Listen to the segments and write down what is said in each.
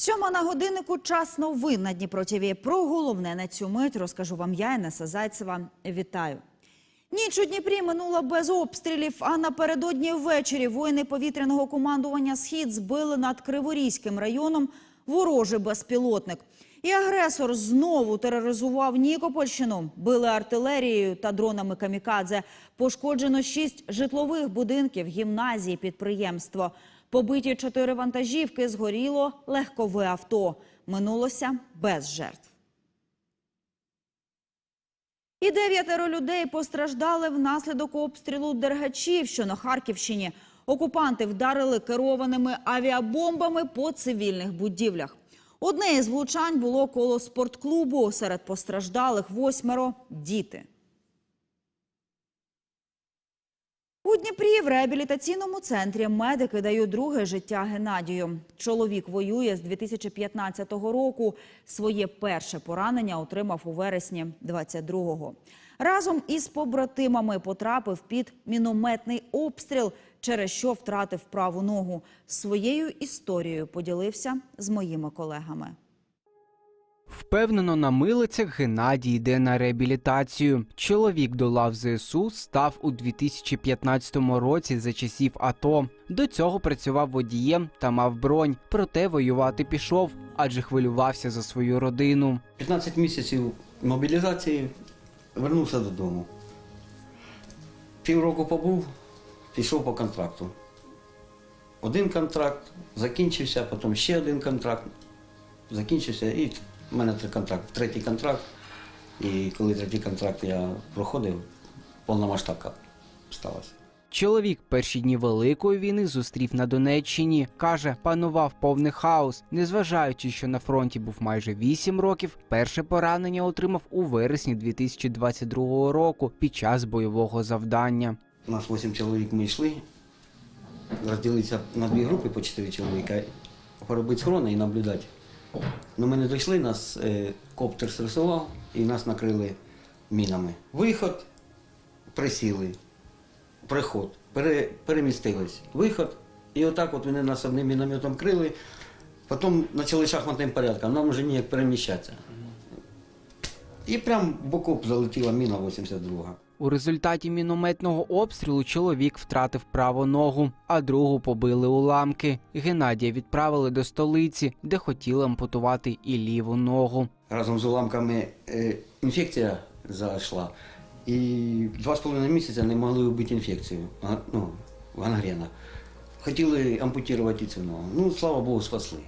Сьома на годиннику час новин на Дніпро. Про головне на цю мить розкажу вам я, Інеса Зайцева. Вітаю. Ніч у Дніпрі минула без обстрілів, а напередодні ввечері воїни повітряного командування «Схід» збили над Криворізьким районом ворожий безпілотник. І агресор знову тероризував Нікопольщину. Били артилерією та дронами камікадзе. Пошкоджено шість житлових будинків, гімназії, підприємство. Побиті чотири вантажівки, згоріло легкове авто. Минулося без жертв. І дев'ятеро людей постраждали внаслідок обстрілу Дергачів, що на Харківщині. Окупанти вдарили керованими авіабомбами по цивільних будівлях. Одне із влучань було коло спортклубу. Серед постраждалих восьмеро – діти. У Дніпрі в реабілітаційному центрі медики дають друге життя Геннадію. Чоловік воює з 2015 року. Своє перше поранення отримав у вересні 22-го. Разом із побратимами потрапив під мінометний обстріл, через що втратив праву ногу. Своєю історією поділився з моїми колегами. Впевнено, на милицях Геннадій йде на реабілітацію. Чоловік до лав ЗСУ став у 2015 році за часів АТО. До цього працював водієм та мав бронь, проте воювати пішов, адже хвилювався за свою родину. 15 місяців мобілізації вернувся додому. Півроку побув, пішов по контракту. Один контракт закінчився, потім ще один контракт закінчився, і в мене три контракт, третій контракт. І коли третій контракт я проходив, повномасштабка сталася. Чоловік перші дні великої війни зустрів на Донеччині. каже, панував повний хаос. Незважаючи, що на фронті був майже 8 років, перше поранення отримав у вересні 2022 року під час бойового завдання. У нас 8 чоловік ми йшли, розділитися на дві групи по 4 чоловіка, поробити схорони і наблюдати. Ну, ми не дійшли, нас е, коптер стресував і нас накрили мінами. Виход, присіли, приход, пере, перемістились. Виход, і отак от вони нас одним мінометом крили. Потім почали шахматним порядком, нам вже ніяк переміщатися. І прям в окоп залетіла міна 82-га. У результаті мінометного обстрілу чоловік втратив праву ногу, а другу побили уламки. Геннадія відправили до столиці, де хотіли ампутувати і ліву ногу. разом з уламками е, інфекція зайшла. І два з половиною місяця не могли вбити інфекцію, ну, гангрена. Хотіли ампутувати цю ногу. Ну, слава Богу, спасли.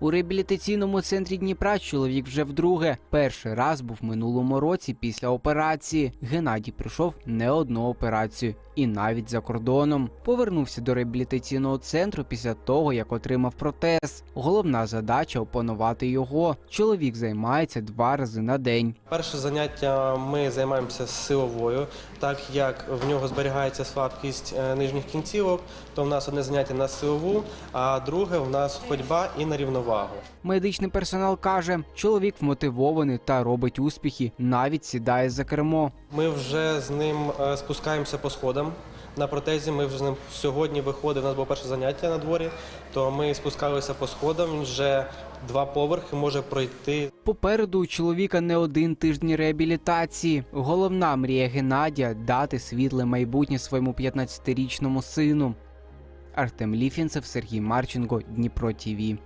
У реабілітаційному центрі Дніпра чоловік вже вдруге. Перший раз був минулому році після операції. Геннадій пройшов не одну операцію, і навіть за кордоном. Повернувся до реабілітаційного центру після того, як отримав протез. Головна задача опанувати його. Чоловік займається два рази на день. Перше заняття ми займаємося силовою, так як в нього зберігається слабкість е, нижніх кінцівок, то в нас одне заняття на силову, а друге в нас ходьба і на рівновагу. Медичний персонал каже, чоловік вмотивований та робить успіхи, навіть сідає за кермо. Ми вже з ним е, спускаємося по сходам. На протезі ми вже з ним сьогодні виходив, у нас було перше заняття на дворі, то ми спускалися по сходам, він вже два поверхи може пройти. Попереду у чоловіка не один тиждень реабілітації. Головна мрія Геннадія дати світле майбутнє своєму 15-річному сину. Артем Ліфінцев, Сергій Марченко, Дніпро ТІВІ.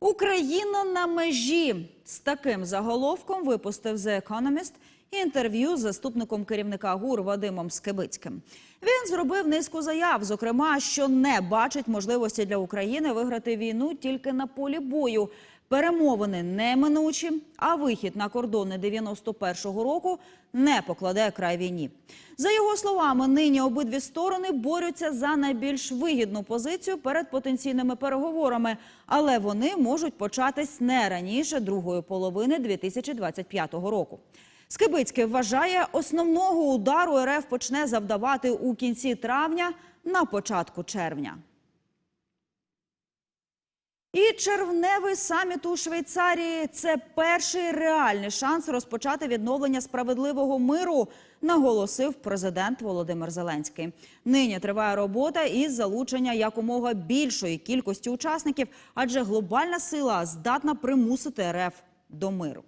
Україна на межі з таким заголовком випустив The Economist інтерв'ю з заступником керівника ГУР Вадимом Скибицьким. Він зробив низку заяв, зокрема, що не бачить можливості для України виграти війну тільки на полі бою. Перемовини неминучі, а вихід на кордони 91-го року не покладе край війні. За його словами, нині обидві сторони борються за найбільш вигідну позицію перед потенційними переговорами, але вони можуть початись не раніше другої половини 2025 року. Скибицький вважає, основного удару РФ почне завдавати у кінці травня на початку червня. І червневий саміт у Швейцарії це перший реальний шанс розпочати відновлення справедливого миру, наголосив президент Володимир Зеленський. Нині триває робота із залучення якомога більшої кількості учасників, адже глобальна сила здатна примусити РФ до миру.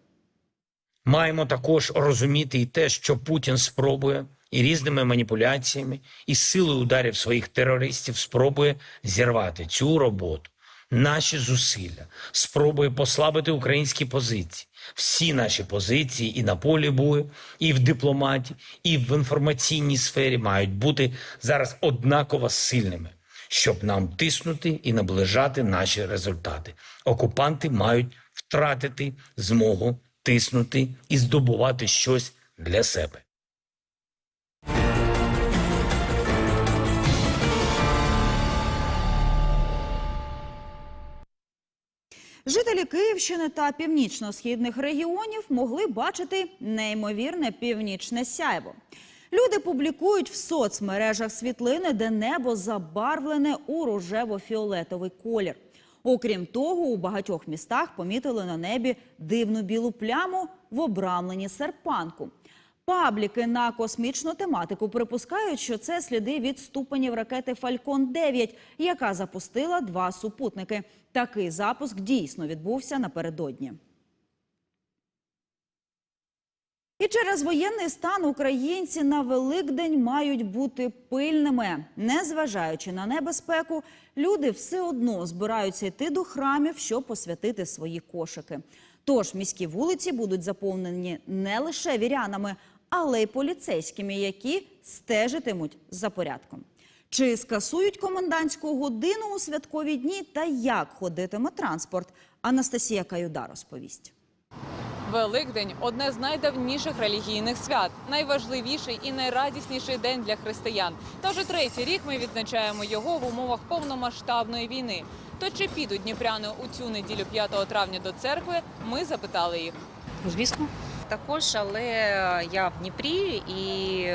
Маємо також розуміти і те, що Путін спробує і різними маніпуляціями, і силою ударів своїх терористів спробує зірвати цю роботу, наші зусилля, спробує послабити українські позиції. Всі наші позиції і на полі бою, і в дипломаті, і в інформаційній сфері мають бути зараз однаково сильними, щоб нам тиснути і наближати наші результати. Окупанти мають втратити змогу тиснути і здобувати щось для себе. Жителі Київщини та північно-східних регіонів могли бачити неймовірне північне сяйво. Люди публікують в соцмережах світлини, де небо забарвлене у рожево-фіолетовий колір. Окрім того, у багатьох містах помітили на небі дивну білу пляму в обрамленні серпанку. Пабліки на космічну тематику припускають, що це сліди від ступенів ракети Фалькон 9 яка запустила два супутники. Такий запуск дійсно відбувся напередодні. І через воєнний стан українці на Великдень мають бути пильними. Незважаючи на небезпеку, люди все одно збираються йти до храмів, щоб посвятити свої кошики. Тож міські вулиці будуть заповнені не лише вірянами, але й поліцейськими, які стежитимуть за порядком. Чи скасують комендантську годину у святкові дні та як ходитиме транспорт? Анастасія Каюда розповість. Великдень одне з найдавніших релігійних свят, найважливіший і найрадісніший день для християн. Та вже третій рік ми відзначаємо його в умовах повномасштабної війни. То чи підуть дніпряни у цю неділю 5 травня до церкви? Ми запитали їх. Звісно. Також, але я в Дніпрі і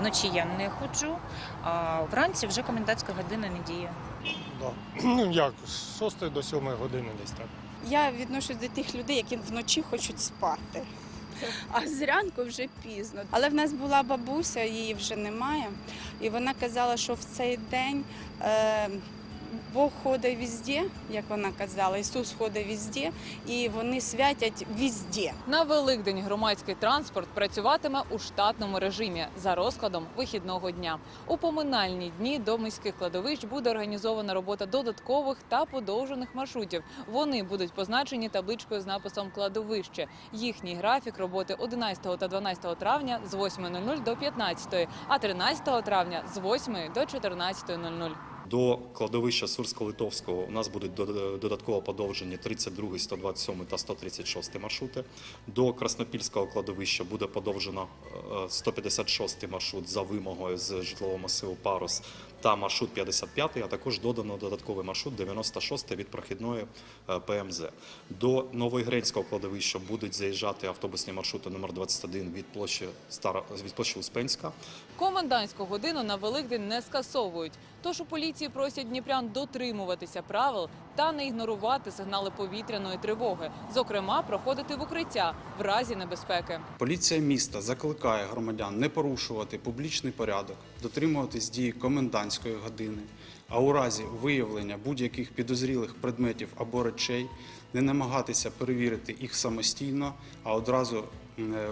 вночі я не ходжу. А вранці вже комендантська година не діє. Да. Ну як, з 6 до 7 години десь так. Я відношусь до тих людей, які вночі хочуть спати. А зранку вже пізно. Але в нас була бабуся, її вже немає. І вона казала, що в цей день е, Бог ходить везде, як вона казала, Ісус ходить везде, і вони святять везде. На Великдень громадський транспорт працюватиме у штатному режимі за розкладом вихідного дня. У поминальні дні до міських кладовищ буде організована робота додаткових та подовжених маршрутів. Вони будуть позначені табличкою з написом кладовище. Їхній графік роботи 11 та 12 травня з 8.00 до 15, а 13 травня з 8 до 14.00. До кладовища Сурсько-Литовського у нас будуть дод- додатково подовжені 32, 127 та 136 маршрути. До Краснопільського кладовища буде подовжено е, 156 маршрут за вимогою з житлового масиву Парус та маршрут 55, а також додано додатковий маршрут 96 від прохідної е, ПМЗ. До Новоігренського кладовища будуть заїжджати автобусні маршрути номер 21 від площі Стара від площі Успенська Комендантську годину на Великдень не скасовують. Тож у поліції просять дніпрян дотримуватися правил та не ігнорувати сигнали повітряної тривоги, зокрема, проходити в укриття в разі небезпеки. Поліція міста закликає громадян не порушувати публічний порядок, дотримуватись дії комендантської години, а у разі виявлення будь-яких підозрілих предметів або речей не намагатися перевірити їх самостійно, а одразу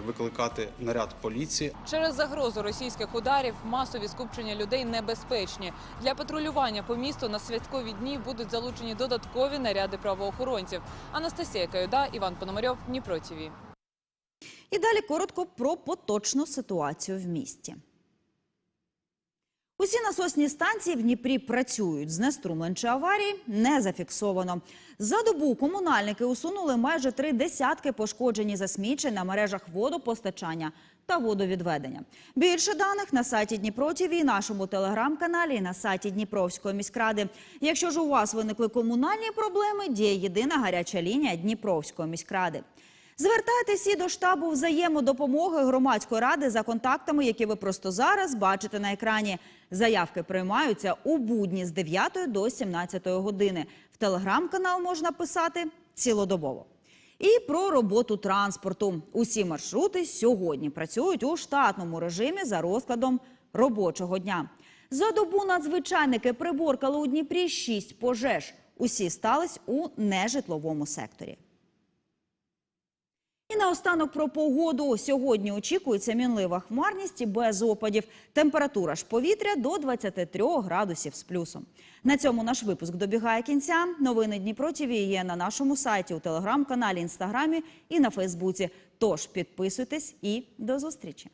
викликати наряд поліції Через загрозу російських ударів масові скупчення людей небезпечні. Для патрулювання по місту на святкові дні будуть залучені додаткові наряди правоохоронців. Анастасія Каюда, Іван Пономарьов, Дніпро ТІВІ. І далі коротко про поточну ситуацію в місті. Усі насосні станції в Дніпрі працюють. Знеструмлень чи аварії не зафіксовано. За добу комунальники усунули майже три десятки пошкоджені засмічень на мережах водопостачання та водовідведення. Більше даних на сайті Дніпро ТІВІ, нашому телеграм-каналі і на сайті Дніпровської міськради. Якщо ж у вас виникли комунальні проблеми, діє єдина гаряча лінія Дніпровської міськради. Звертайтесь і до штабу взаємодопомоги громадської ради за контактами, які ви просто зараз бачите на екрані. Заявки приймаються у будні з 9 до 17 години. В телеграм-канал можна писати цілодобово. І про роботу транспорту. Усі маршрути сьогодні працюють у штатному режимі за розкладом робочого дня. За добу надзвичайники приборкали у Дніпрі 6 пожеж. Усі стались у нежитловому секторі. Наостанок про погоду. Сьогодні очікується мінлива хмарність і без опадів. Температура ж повітря до 23 градусів з плюсом. На цьому наш випуск добігає кінця. Новини Дніпро ТВ є на нашому сайті, у телеграм-каналі, інстаграмі і на Фейсбуці. Тож підписуйтесь і до зустрічі.